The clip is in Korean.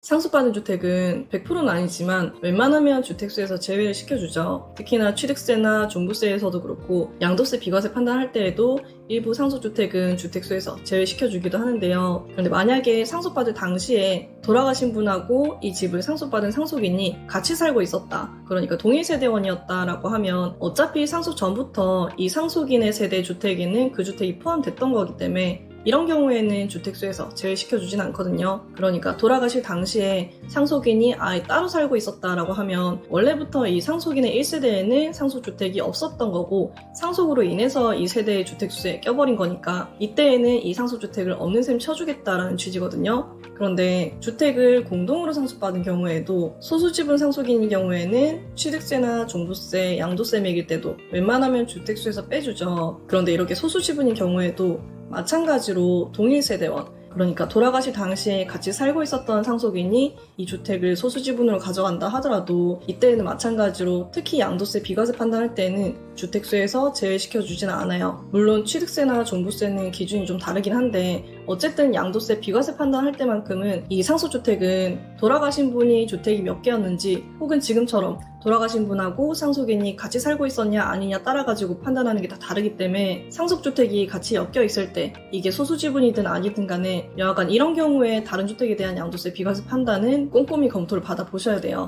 상속받은 주택은 100%는 아니지만 웬만하면 주택수에서 제외를 시켜주죠. 특히나 취득세나 종부세에서도 그렇고 양도세 비과세 판단할 때에도 일부 상속주택은 주택수에서 제외시켜주기도 하는데요. 그런데 만약에 상속받을 당시에 돌아가신 분하고 이 집을 상속받은 상속인이 같이 살고 있었다. 그러니까 동일 세대원이었다라고 하면 어차피 상속 전부터 이 상속인의 세대 주택에는 그 주택이 포함됐던 거기 때문에 이런 경우에는 주택수에서 제외시켜주진 않거든요. 그러니까 돌아가실 당시에 상속인이 아예 따로 살고 있었다라고 하면 원래부터 이 상속인의 1세대에는 상속주택이 없었던 거고 상속으로 인해서 이 세대의 주택수에 껴버린 거니까 이때에는 이 상속주택을 없는 셈 쳐주겠다라는 취지거든요. 그런데 주택을 공동으로 상속받은 경우에도 소수지분 상속인인 경우에는 취득세나 종부세, 양도세 매길 때도 웬만하면 주택수에서 빼주죠. 그런데 이렇게 소수지분인 경우에도 마찬가지로 동일 세대원, 그러니까 돌아가실 당시에 같이 살고 있었던 상속인이 이 주택을 소수 지분으로 가져간다 하더라도 이때는 마찬가지로 특히 양도세 비과세 판단할 때는 주택수에서 제외시켜주지는 않아요. 물론 취득세나 종부세는 기준이 좀 다르긴 한데 어쨌든 양도세 비과세 판단할 때만큼은 이 상속주택은 돌아가신 분이 주택이 몇 개였는지 혹은 지금처럼 돌아가신 분하고 상속인이 같이 살고 있었냐 아니냐 따라가지고 판단하는 게 다 다르기 때문에 상속주택이 같이 엮여 있을 때 이게 소수지분이든 아니든 간에 여하간 이런 경우에 다른 주택에 대한 양도세 비과세 판단은 꼼꼼히 검토를 받아보셔야 돼요.